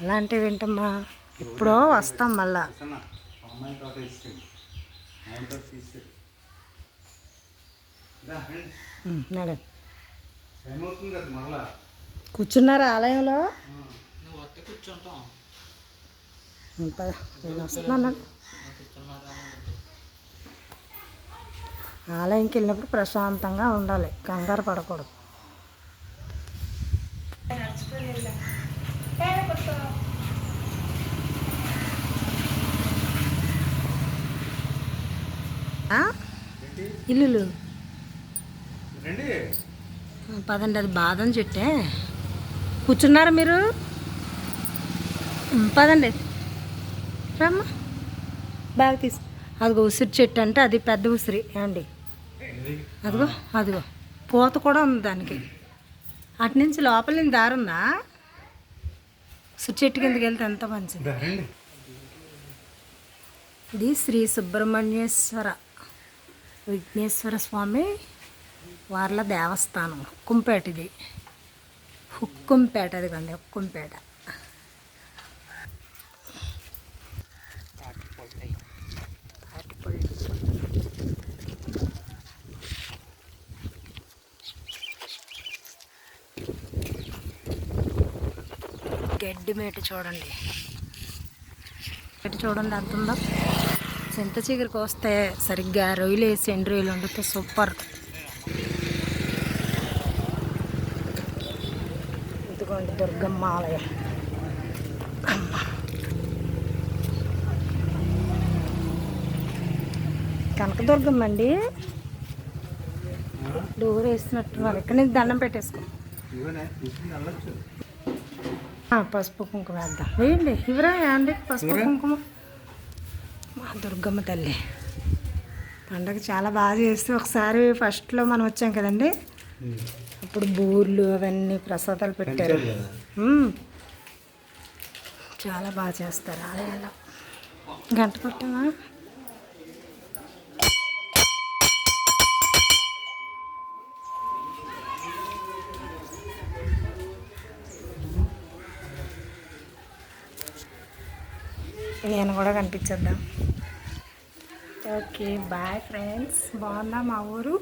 అలాంటివి ఏంటమ్మా? ఎప్పుడో వస్తాం మళ్ళా. నడు. కూర్చున్నారా ఆలయంలో? నేను వస్తున్నాను ఆలయంకి వెళ్ళినప్పుడు ప్రశాంతంగా ఉండాలి కంగారు పడకూడదు. ఇల్లులు. పదండి అది బాదం చెట్టే. కూర్చున్నారా మీరు? పదండి. రమ్మా. బ్యాగ్ తీసు అదిగో ఉసిరి చెట్టు అంటే అది పెద్ద ఉసిరి. ఏమండి? అదిగో అదిగో. పూత కూడా ఉంది దానికి. అటు నుంచి లోపల నుంచి దారి ఉందా? ఉసిరి చెట్టు కిందకి వెళ్తే ఎంత మంచిది. ఇది శ్రీ సుబ్రహ్మణ్యేశ్వర. విఘ్నేశ్వర స్వామి వార్ల దేవస్థానం హుక్కుంపేట ఇది. హుక్కుంపేట అదిగండి హుక్కుంపేట. గడ్డి మేట చూడండి. గడ్డి చూడండి ఎంత ఉందో. చింత చిగురికి వస్తే సరిగ్గా రొయ్యలు వేసి ఎండు రొయ్యలు వండితే సూపర్. ఇదిగోండి దుర్గమ్మ ఆలయం. కనకదుర్గమ్మ అండి. డోర్ వేసినట్టున్నారు ఇక్కడ నుంచి దండం పెట్టేసుకో. పసుపు కుంకుమ వేద్దాం. వేయండి ఇవరా అండి పసుపు? కుంకుమ? మా దుర్గమ్మ తల్లి. పండగ చాలా బాగా చేస్తే ఒకసారి ఫస్ట్లో మనం వచ్చాం కదండి? అప్పుడు బూర్లు అవన్నీ ప్రసాదాలు పెట్టారు. చాలా బాగా చేస్తారు ఆలయాల్లో. గంట కొట్టామా నేను కూడా కనిపించేద్దాం. ఓకే బాయ్ ఫ్రెండ్స్ బాగుందా మా ఊరు?